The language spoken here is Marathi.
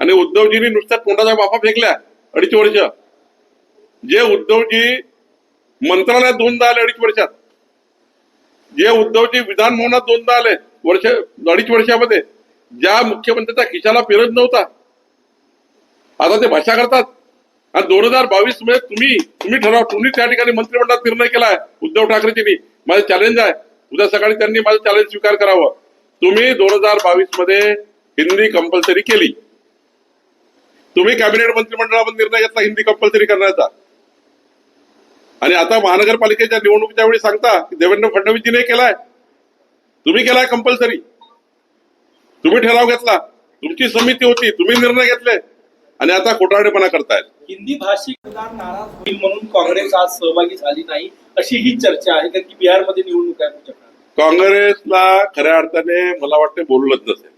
आणि उद्धवजींनी नुसत्या तोंडाचा बाफा फेकल्या अडीच वर्ष. जे उद्धवजी मंत्रालयात दोनदा आले अडीच वर्षात. जे उद्धवजी विधान भवनात दोनदा आले वर्ष अडीच वर्षामध्ये. ज्या मुख्यमंत्र्यांचा खिशाला फिरत नव्हता. आता ते भाषा करतात. आणि दोन हजार बावीसमध्ये तुम्ही तुम्ही ठराव तुम्ही त्या ठिकाणी मंत्रिमंडळात निर्णय केलाय उद्धव ठाकरेजींनी. माझं चॅलेंज आहे. उद्या सकाळी त्यांनी माझं चॅलेंज स्वीकार करावं. तुम्ही दोन हजार बावीसमध्ये हिंदी कंपल्सरी केली. तुम्ही कॅबिनेट मंत्रिमंडळामध्ये निर्णय घेतला हिंदी कंपल्सरी करण्याचा. आणि आता महानगरपालिकेच्या निवडणुकीच्या वेळी सांगता की देवेंद्र फडणवीसजीने केलाय. तुम्ही केलाय कंपल्सरी तुम्ही ठराव घेतला. तुमची समिती होती तुम्ही निर्णय घेतले. आणि आता खोटारडेपणा करतायत. हिंदी भाषिक नाराज होईल म्हणून काँग्रेस आज सहभागी झाली नाही अशी ही चर्चा आहे कारण की बिहारमध्ये निवडणूक आहे. काँग्रेसला खऱ्या अर्थाने मला वाटते बोललंच नसेल.